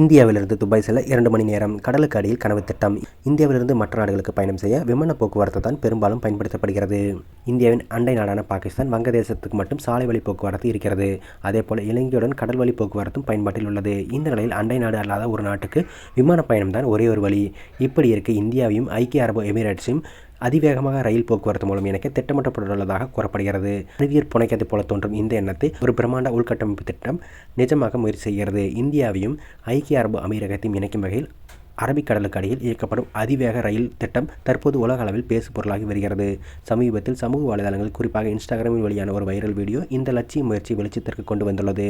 இந்தியாவிலிருந்து துபாய் செல்ல இரண்டு மணி நேரம் கடலுக்கு அடியில் கனவு திட்டம். இந்தியாவிலிருந்து மற்ற நாடுகளுக்கு பயணம் செய்ய விமான போக்குவரத்து தான் பெரும்பாலும் பயன்படுத்தப்படுகிறது. இந்தியாவின் அண்டை நாடான பாகிஸ்தான் வங்கதேசத்துக்கு மட்டும் சாலை வழி போக்குவரத்து இருக்கிறது. அதேபோல இலங்கையுடன் கடல் வழி போக்குவரத்தும் பயன்பாட்டில் உள்ளது. இந்த நிலையில் அண்டை நாடு அல்லாத ஒரு நாட்டுக்கு விமான பயணம் தான் ஒரே ஒரு வழி. இப்படி இருக்க இந்தியாவையும் ஐக்கிய அரபு எமிரேட்ஸையும் அதிவேகமாக ரயில் போக்குவரத்து மூலம் இணைக்க திட்டமிட்டப்பட்டுள்ளதாக கூறப்படுகிறது. அறிவியற் புனைக்கதை போல தோன்றும் இந்த எண்ணத்தை ஒரு பிரம்மாண்ட உள்கட்டமைப்பு திட்டம் நிஜமாக முயற்சி செய்கிறது. இந்தியாவையும் ஐக்கிய அரபு அமீரகத்தையும் இணைக்கும் வகையில் அரபிக்கடலுக்கு அடியில் இயக்கப்படும் அதிவேக ரயில் திட்டம் தற்போது உலக அளவில் பேசு பொருளாகி வருகிறது. சமீபத்தில் சமூக வலைதளங்கள் குறிப்பாக இன்ஸ்டாகிராமில் வெளியான ஒரு வைரல் வீடியோ இந்த லட்சிய முயற்சி வெளிச்சத்திற்கு கொண்டு வந்துள்ளது.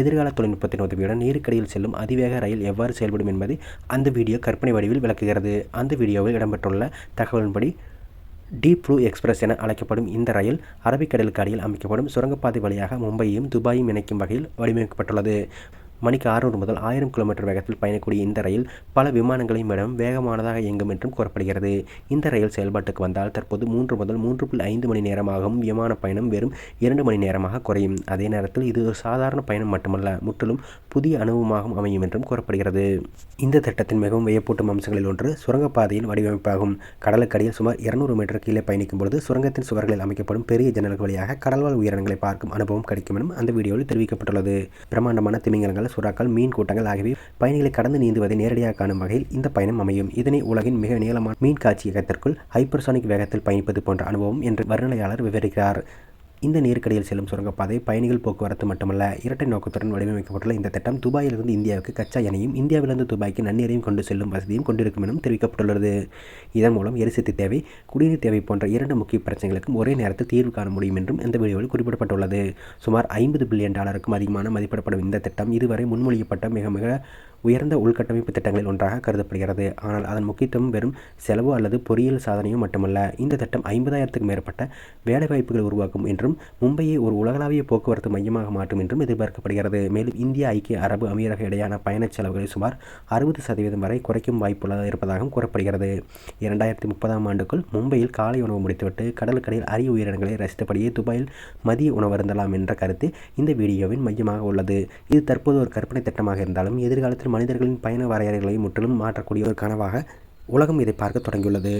எதிர்கால தொழில்நுட்பத்தின் உதவியுடன் நீருக்கடியில் செல்லும் அதிவேக ரயில் எவ்வாறு செயல்படும் என்பதை அந்த வீடியோ கற்பனை வடிவில் விளக்குகிறது. அந்த வீடியோவில் இடம்பெற்றுள்ள தகவலின்படி டீப் ப்ளூ எக்ஸ்பிரஸ் என அழைக்கப்படும் இந்த ரயில் அரபிக்கடலுக்கு அடியில் அமைக்கப்படும் சுரங்கப்பாதை வழியாக மும்பையையும் துபாயும் இணைக்கும் வகையில் வடிவமைக்கப்பட்டுள்ளது. மணிக்கு அறுநூறு முதல் ஆயிரம் கிலோமீட்டர் வேகத்தில் பயணக்கூடிய இந்த ரயில் பல விமானங்களையும் விட வேகமானதாக இயங்கும் என்றும் கூறப்படுகிறது. இந்த ரயில் செயல்பாட்டுக்கு வந்தால் தற்போது மூன்று முதல் மூன்று புள்ளி ஐந்து மணி நேரமாகவும் விமான பயணம் வெறும் இரண்டு மணி நேரமாக குறையும். அதே நேரத்தில் இது ஒரு சாதாரண பயணம் மட்டுமல்ல முற்றிலும் புதிய அனுபவமாகவும் அமையும் என்றும் கூறப்படுகிறது. இந்த திட்டத்தின் மிகவும் வியப்பூட்டும் அம்சங்களில் ஒன்று சுரங்கப்பாதையின் வடிவமைப்பாகும். கடலுக்கடியில் சுமார் இருநூறு மீட்டர் கீழே பயணிக்கும் பொழுது சுரங்கத்தின் சுவர்களில் அமைக்கப்படும் பெரிய ஜன்னல்கள் வழியாக கடல்வாழ் உயிரினங்களை பார்க்கும் அனுபவம் கிடைக்கும் என்றும் அந்த வீடியோவில் தெரிவிக்கப்பட்டுள்ளது. பிரம்மாண்டமான திமிங்கலங்கள் சுறாக்கள் மீன் கூட்டங்கள் ஆகியவை பயணிகளை கடந்து நீந்துவதை நேரடியாக காணும் வகையில் இந்த பயணம் அமையும். இதனை உலகின் மிக நீளமான மீன் காட்சியகத்திற்குள் ஹைப்பர்சானிக் வேகத்தில் பயணிப்பது போன்ற அனுபவம் என்று வர்ணனையாளர் விவரிக்கிறார். இந்த நீருக்கடியில் செல்லும் சுரங்கப்பாதை பயணிகள் போக்குவரத்து மட்டுமல்ல இரட்டை நோக்கத்துடன் வடிவமைக்கப்பட்டுள்ள இந்த திட்டம் துபாயிலிருந்து இந்தியாவுக்கு கச்சா எண்ணையும் இந்தியாவிலிருந்து துபாய்க்கு நன்னீரையும் கொண்டு செல்லும் வசதியும் கொண்டிருக்கும் எனவும் தெரிவிக்கப்பட்டுள்ளது. இதன் மூலம் எரிசக்தி தேவை குடிநீர் தேவை போன்ற இரண்டு முக்கிய பிரச்சனைகளுக்கும் ஒரே நேரத்தில் தீர்வு காண முடியும் என்றும் இந்த வீடியோவில் குறிப்பிடப்பட்டுள்ளது. சுமார் ஐம்பது பில்லியன் டாலருக்கும் அதிகமான மதிப்பிடப்படும் இந்த திட்டம் இதுவரை முன்மொழியப்பட்ட மிக மிக உயர்ந்த உள்கட்டமைப்பு திட்டங்களில் ஒன்றாக கருதப்படுகிறது. ஆனால் அதன் முக்கியத்துவம் வெறும் செலவு அல்லது பொறியியல் சாதனையும் மட்டுமல்ல இந்த திட்டம் ஐம்பதாயிரத்துக்கும் மேற்பட்ட வேலைவாய்ப்புகளை உருவாக்கும் என்றும் மும்பையை ஒரு உலகளாவிய போக்குவரத்து மையமாக மாற்றும் என்றும் எதிர்பார்க்கப்படுகிறது. மேலும் இந்திய ஐக்கிய அரபு அமீரக இடையான பயணச் செலவுகளை சுமார் அறுபது சதவீதம் வரை குறைக்கும் வாய்ப்புள்ளதாக இருப்பதாகவும் கூறப்படுகிறது. இரண்டாயிரத்தி முப்பதாம் ஆண்டுக்குள் மும்பையில் காலை உணவு முடித்துவிட்டு கடலுக்கடையில் அரிய உயிரினங்களை ரசித்தபடியே துபாயில் மதிய உணவருந்தலாம் என்ற கருத்து இந்த வீடியோவின் மையமாக உள்ளது. இது தற்போது ஒரு கற்பனை திட்டமாக இருந்தாலும் எதிர்காலத்தில் மனிதர்களின் பயண வரையறைகளை முற்றிலும் மாற்றக்கூடிய ஒரு கனவாக உலகம் இதை பார்க்க தொடங்கியுள்ளது.